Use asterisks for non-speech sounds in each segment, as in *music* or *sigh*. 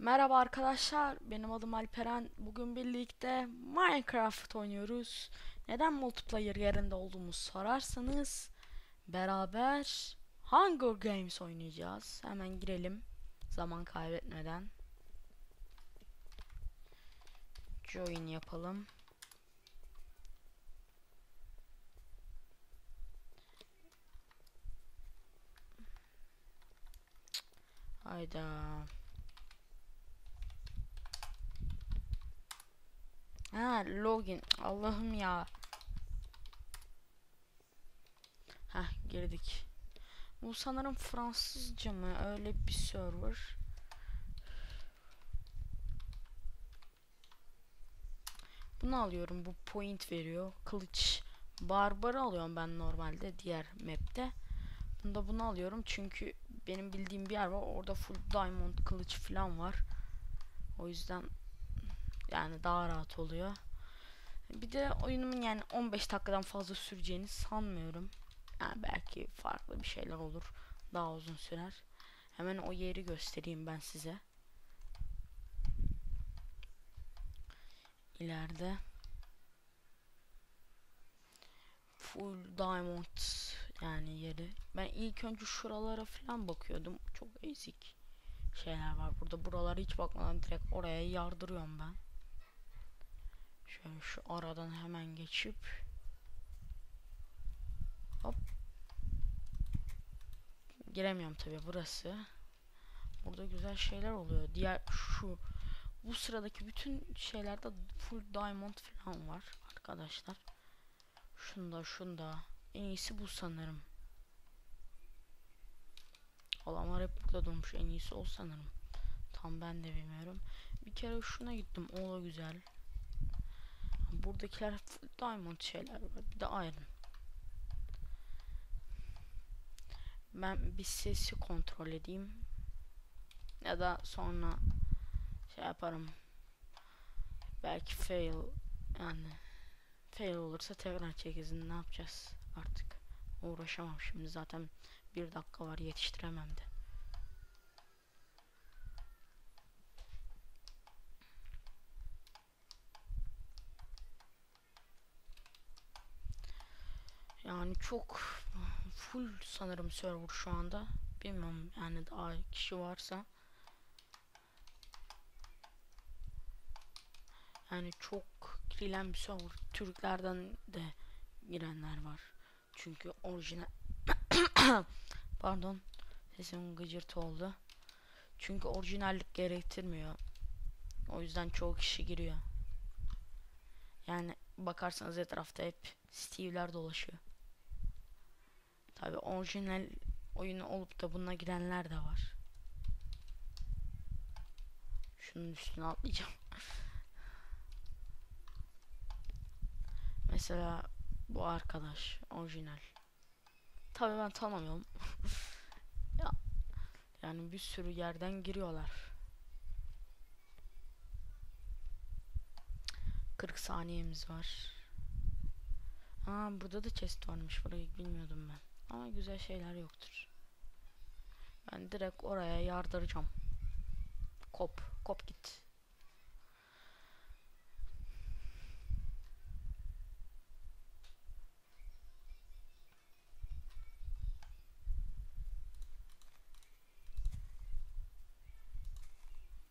Merhaba arkadaşlar, benim adım Alperen. Bugün birlikte Minecraft oynuyoruz. Neden multiplayer yerinde olduğumuzu sorarsanız beraber Hunger Games oynayacağız. Hemen girelim zaman kaybetmeden. Join yapalım. Hayda. Ha login. Allah'ım ya. Heh girdik. Bu sanırım Fransızca mı? Öyle bir server. Bunu alıyorum. Bu point veriyor. Kılıç. Barbarı alıyorum ben normalde diğer map'te. Bunda bunu alıyorum çünkü benim bildiğim bir yer var. Orada full diamond kılıç falan var. O yüzden yani daha rahat oluyor. Bir de oyunumun yani 15 dakikadan fazla süreceğini sanmıyorum. Yani belki farklı bir şeyler olur. Daha uzun sürer. Hemen o yeri göstereyim ben size. İleride full diamond yani yeri. Ben ilk önce şuralara falan bakıyordum. Çok ezik şeyler var burada. Buralara hiç bakmadan direkt oraya yardırıyorum ben. Şöyle şu aradan hemen geçip hop giremiyorum tabi burası. Burada güzel şeyler oluyor. Diğer şu bu sıradaki bütün şeylerde full diamond falan var arkadaşlar. Şunda şunda en iyisi bu sanırım. Adamlar hep burada durmuş en iyisi o sanırım. Tam ben de bilmiyorum. Bir kere şuna gittim o da güzel. Buradakiler diamond şeyler var. Bir de iron. Ben bir sesi kontrol edeyim. Ya da sonra şey yaparım. Belki fail yani fail olursa tekrar çekizin ne yapacağız artık. Uğraşamam şimdi zaten bir dakika var yetiştiremem de. Yani çok full sanırım server şu anda. Bilmiyorum yani daha kişi varsa. Yani çok girilen bir server. Türklerden de girenler var. Çünkü orijinal *coughs* pardon sesim gıcırtı oldu. Çünkü orijinallik gerektirmiyor. O yüzden çoğu kişi giriyor. Yani bakarsanız etrafta hep Steve'ler dolaşıyor. Tabi orijinal oyunu olup da buna girenler de var. Şunun üstüne atlayacağım. *laughs* Mesela bu arkadaş orijinal. Tabi ben tanımıyorum. *laughs* ya, yani bir sürü yerden giriyorlar. 40 saniyemiz var. Aa burada da chest varmış. Burayı bilmiyordum ben. Ama güzel şeyler yoktur. Ben direkt oraya yardıracağım. Kop, kop git.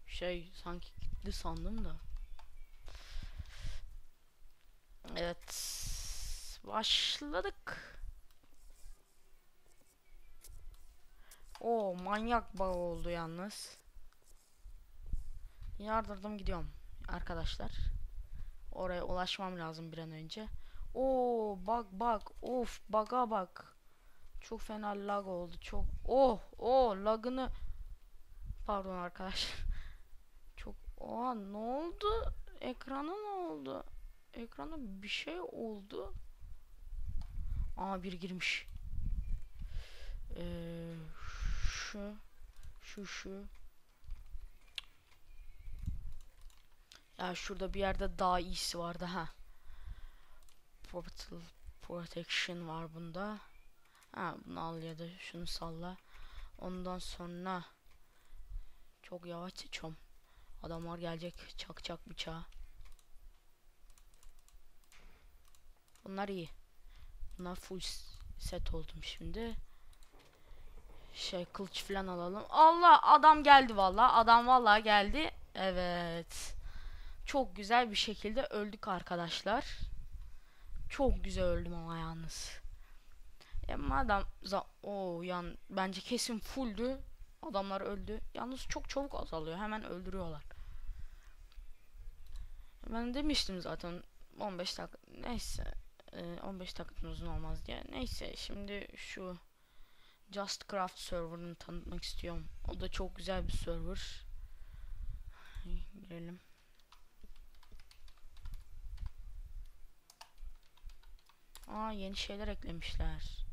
Şey sanki gitti sandım da. Evet. Başladık. O manyak bağ oldu yalnız. Yardırdım gidiyorum arkadaşlar. Oraya ulaşmam lazım bir an önce. Oo bak bak of baga bak. Çok fena lag oldu çok. Oh oh lagını pardon arkadaşlar. *laughs* Çok oha ne oldu? Ekrana ne oldu? Ekrana bir şey oldu. Aa bir girmiş. Eee şu şu şu ya şurada bir yerde daha iyisi vardı ha portal protection var bunda ha bunu al ya da şunu salla ondan sonra çok yavaş seçiyorum Adamlar gelecek çakacak bıçağı. Bunlar iyi. Bunlar full set oldum şimdi. Şey kılıç falan alalım. Allah adam geldi valla. Adam valla geldi. Evet. Çok güzel bir şekilde öldük arkadaşlar. Çok güzel öldüm ama yalnız. E madem o yan bence kesin fulldü. Adamlar öldü. Yalnız çok çabuk azalıyor. Hemen öldürüyorlar. Ben demiştim zaten 15 dakika neyse e, 15 dakikadan uzun olmaz diye. Neyse şimdi şu Just Craft serverını tanıtmak istiyorum. O da çok güzel bir server. Girelim. Aa yeni şeyler eklemişler.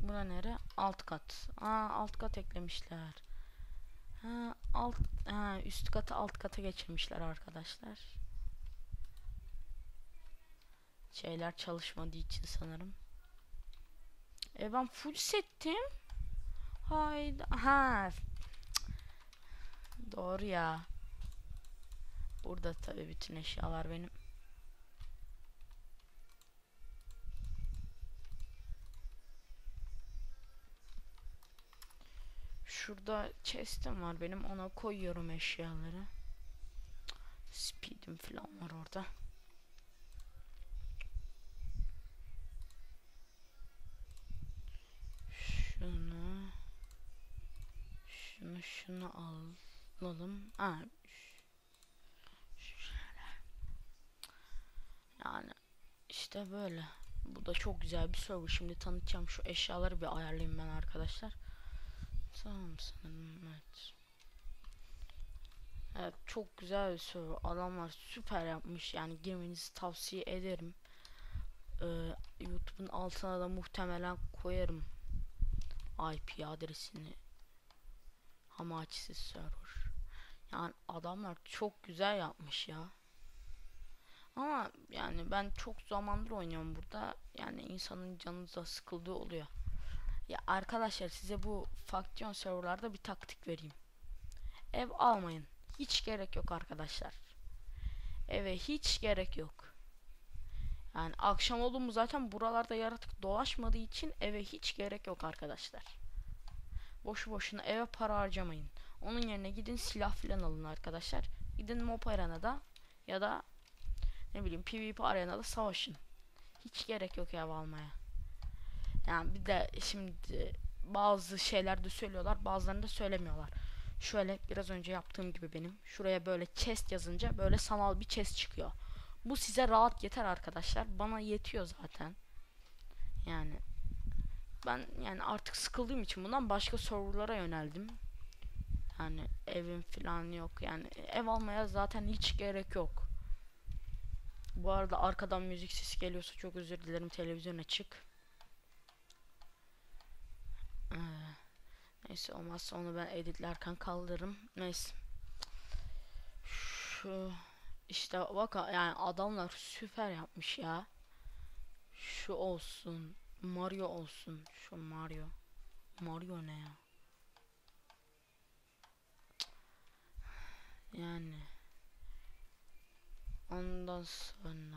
Buna nere? Alt kat. Aa alt kat eklemişler. Ha alt ha üst katı alt kata geçirmişler arkadaşlar. Şeyler çalışmadığı için sanırım. E ben full settim. Hayda. Ha. Doğru ya. Burada tabii bütün eşyalar benim. Şurada chest'im var benim ona koyuyorum eşyaları. Speed'im falan var orada. Şunu şunu şunu alalım. Şöyle. Yani işte böyle. Bu da çok güzel bir server. Şimdi tanıtacağım şu eşyaları bir ayarlayayım ben arkadaşlar. Tamam sanırım evet. Evet çok güzel bir server. Adamlar süper yapmış. Yani girmenizi tavsiye ederim. Ee, YouTube'un altına da muhtemelen koyarım. IP adresini. Hamachi's server. Yani adamlar çok güzel yapmış ya. Ama yani ben çok zamandır oynuyorum burada. Yani insanın canı da sıkıldığı oluyor. Ya arkadaşlar size bu faksiyon serverlarda bir taktik vereyim. Ev almayın. Hiç gerek yok arkadaşlar. Eve hiç gerek yok. Yani akşam oldu mu zaten buralarda yaratık dolaşmadığı için eve hiç gerek yok arkadaşlar. Boşu boşuna eve para harcamayın. Onun yerine gidin silah filan alın arkadaşlar. Gidin mob arenada ya da ne bileyim PvP arenada savaşın. Hiç gerek yok ev almaya. Yani bir de şimdi bazı şeyler de söylüyorlar bazılarını da söylemiyorlar. Şöyle biraz önce yaptığım gibi benim. Şuraya böyle chest yazınca böyle sanal bir chest çıkıyor. Bu size rahat yeter arkadaşlar. Bana yetiyor zaten. Yani ben yani artık sıkıldığım için bundan başka serverlara yöneldim. Yani evim falan yok. Yani ev almaya zaten hiç gerek yok. Bu arada arkadan müzik sesi geliyorsa çok özür dilerim. Televizyon açık. Ee, neyse olmazsa onu ben editlerken kaldırırım. Neyse. Şu işte bak yani adamlar süper yapmış ya. Şu olsun. Mario olsun. Şu Mario. Mario ne ya? Yani. Ondan sonra.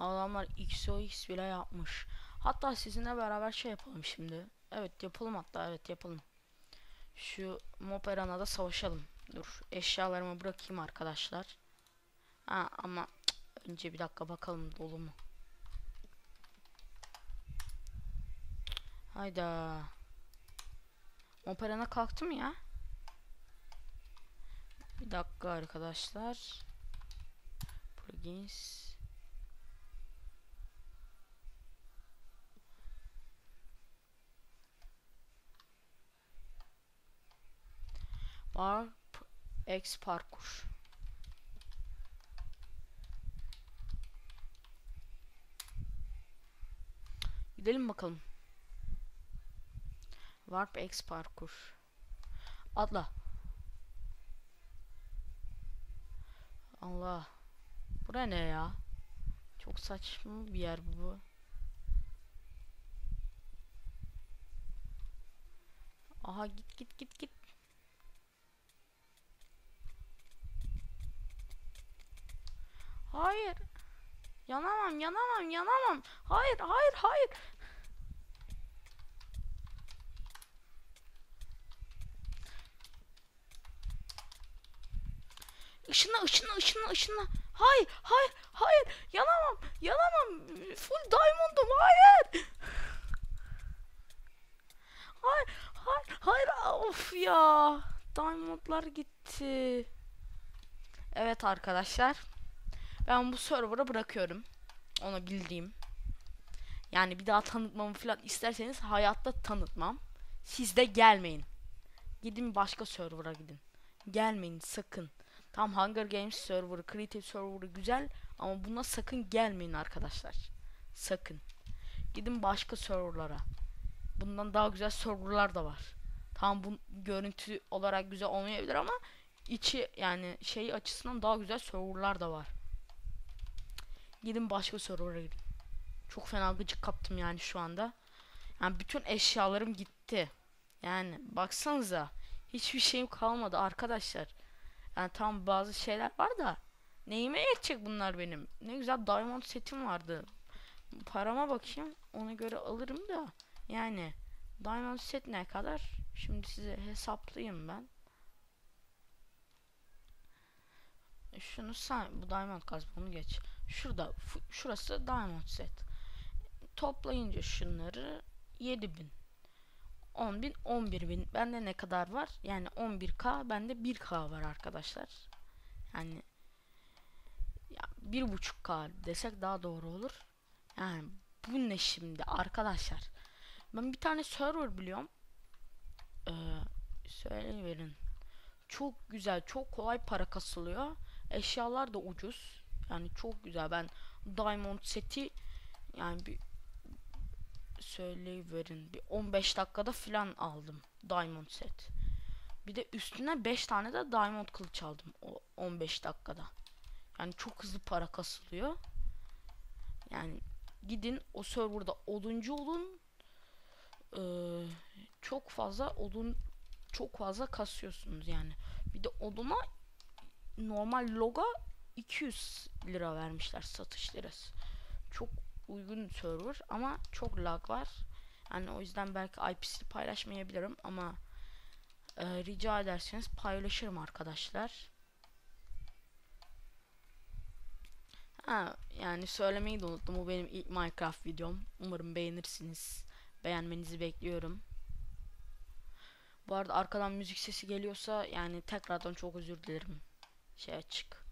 Adamlar XOX bile yapmış. Hatta sizinle beraber şey yapalım şimdi. Evet yapalım hatta evet yapalım. Şu Mob Arena'da savaşalım. Dur eşyalarımı bırakayım arkadaşlar. Ha ama cık, önce bir dakika bakalım dolu mu? Hayda. Mob Arena kalktı mı ya? Bir dakika arkadaşlar. Plugins. Var X parkur. Gidelim bakalım. Warp X parkur. Atla. Allah. Bura ne ya? Çok saçma bir yer bu. Aha git git git git. Hayır. Yanamam, yanamam, yanamam. Hayır, hayır, hayır. Işınla, ışınla, ışınla, ışınla. Hayır, hayır, hayır. Yanamam, yanamam. Full diamond'um, hayır. Hayır, hayır, hayır. Of ya. Diamond'lar gitti. Evet arkadaşlar. Ben bu server'ı bırakıyorum. Onu bildiğim. Yani bir daha tanıtmamı falan isterseniz hayatta tanıtmam. Siz de gelmeyin. Gidin başka server'a gidin. Gelmeyin sakın. Tam Hunger Games server'ı, Creative server'ı güzel ama buna sakın gelmeyin arkadaşlar. Sakın. Gidin başka server'lara. Bundan daha güzel server'lar da var. Tam bu görüntü olarak güzel olmayabilir ama içi yani şey açısından daha güzel server'lar da var. Gidin başka server'a gidin. Çok fena gıcık kaptım yani şu anda. Yani bütün eşyalarım gitti. Yani baksanıza hiçbir şeyim kalmadı arkadaşlar. Yani tam bazı şeyler var da neyime yetecek bunlar benim? Ne güzel diamond setim vardı. Parama bakayım ona göre alırım da yani diamond set ne kadar? Şimdi size hesaplayayım ben. Şunu say bu diamond kazma onu geç. Şurada şurası diamond set. Toplayınca şunları 7000 10.000 11.000 bende ne kadar var? Yani 11k bende 1k var arkadaşlar. Yani ya bir buçuk k desek daha doğru olur. Yani bu ne şimdi arkadaşlar? Ben bir tane server biliyorum. Ee, söyleyiverin çok güzel çok kolay para kasılıyor. Eşyalar da ucuz. Yani çok güzel. Ben diamond seti yani bir söyleyiverin. Bir 15 dakikada falan aldım diamond set. Bir de üstüne 5 tane de diamond kılıç aldım o 15 dakikada. Yani çok hızlı para kasılıyor. Yani gidin o serverda oduncu olun. Ee, çok fazla odun çok fazla kasıyorsunuz yani. Bir de oduna normal loga 200 lira vermişler satış lirası. Çok uygun server ama çok lag var. Yani o yüzden belki IP'sini paylaşmayabilirim ama e, rica ederseniz paylaşırım arkadaşlar. Ha, yani söylemeyi de unuttum. Bu benim ilk Minecraft videom. Umarım beğenirsiniz. Beğenmenizi bekliyorum. Bu arada arkadan müzik sesi geliyorsa yani tekrardan çok özür dilerim. Şey açık.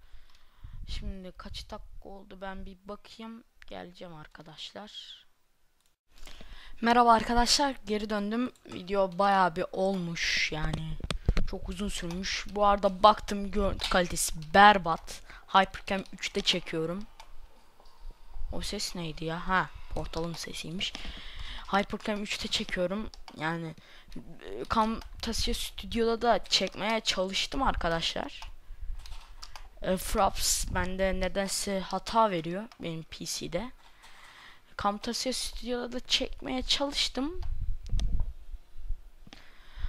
Şimdi kaç dakika oldu ben bir bakayım geleceğim arkadaşlar. Merhaba arkadaşlar geri döndüm. Video bayağı bir olmuş yani. Çok uzun sürmüş. Bu arada baktım görüntü kalitesi berbat. Hypercam 3'te çekiyorum. O ses neydi ya? Ha, portalın sesiymiş. Hypercam 3'te çekiyorum. Yani Camtasia Studio'da da çekmeye çalıştım arkadaşlar e, Fraps bende nedense hata veriyor benim PC'de. Camtasia Studio'da da çekmeye çalıştım.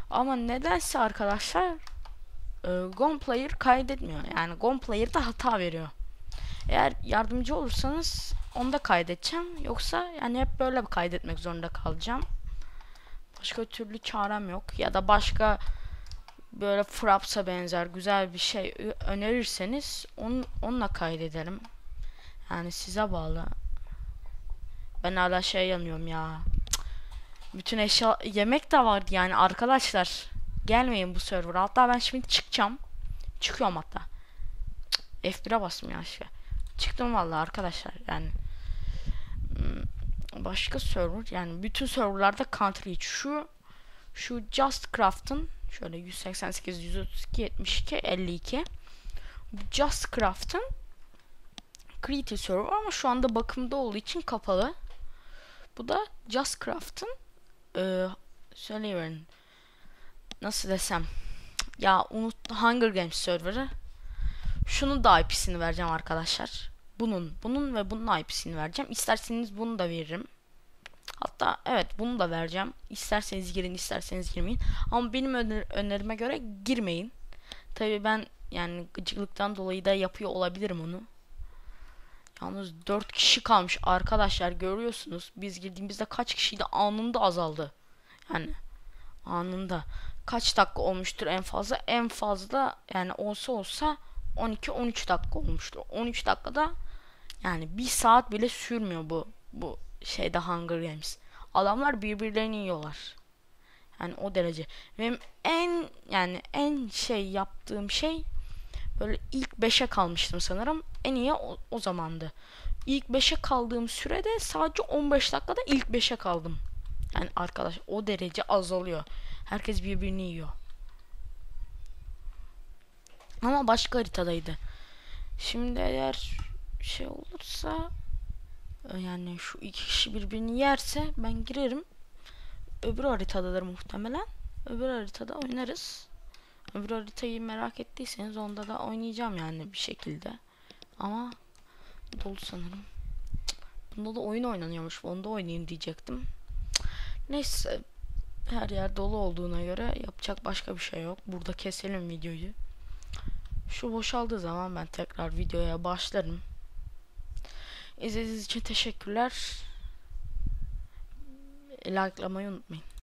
Ama nedense arkadaşlar e, Gon Player kaydetmiyor. Yani Gon Player'da hata veriyor. Eğer yardımcı olursanız onda kaydedeceğim. Yoksa yani hep böyle kaydetmek zorunda kalacağım. Başka türlü çarem yok. Ya da başka böyle Fraps'a benzer güzel bir şey önerirseniz onu, onunla kaydedelim. Yani size bağlı. Ben hala şey yanıyorum ya. Bütün eşya yemek de vardı yani arkadaşlar. Gelmeyin bu server. Hatta ben şimdi çıkacağım. Çıkıyorum hatta. F1'e bastım ya aşağı. Çıktım vallahi arkadaşlar yani. Hmm, başka server yani bütün serverlarda country şu şu Just Craft'ın Şöyle 188, 132, 72, 52. Just Craft'ın Creative Server ama şu anda bakımda olduğu için kapalı. Bu da Just Craft'ın e, söyleyiverin nasıl desem ya unut Hunger Games serverı şunu da IP'sini vereceğim arkadaşlar. Bunun, bunun ve bunun IP'sini vereceğim. İsterseniz bunu da veririm. Hatta evet bunu da vereceğim. İsterseniz girin isterseniz girmeyin. Ama benim öner önerime göre girmeyin. Tabi ben yani gıcıklıktan dolayı da yapıyor olabilirim onu. Yalnız 4 kişi kalmış arkadaşlar görüyorsunuz. Biz girdiğimizde kaç kişiydi anında azaldı. Yani anında. Kaç dakika olmuştur en fazla? En fazla yani olsa olsa 12-13 dakika olmuştur. 13 dakikada yani bir saat bile sürmüyor bu bu şeyde Hunger Games. Adamlar birbirlerini yiyorlar. Yani o derece. Benim en yani en şey yaptığım şey böyle ilk 5'e kalmıştım sanırım. En iyi o, o zamandı. İlk 5'e kaldığım sürede sadece 15 dakikada ilk 5'e kaldım. Yani arkadaş o derece azalıyor. Herkes birbirini yiyor. Ama başka haritadaydı. Şimdi eğer şey olursa yani şu iki kişi birbirini yerse ben girerim. Öbür haritadadır muhtemelen. Öbür haritada oynarız. Öbür haritayı merak ettiyseniz onda da oynayacağım yani bir şekilde. Ama dolu sanırım. Bunda da oyun oynanıyormuş. Onda oynayayım diyecektim. Neyse. Her yer dolu olduğuna göre yapacak başka bir şey yok. Burada keselim videoyu. Şu boşaldığı zaman ben tekrar videoya başlarım. İzlediğiniz için teşekkürler. Likelamayı unutmayın.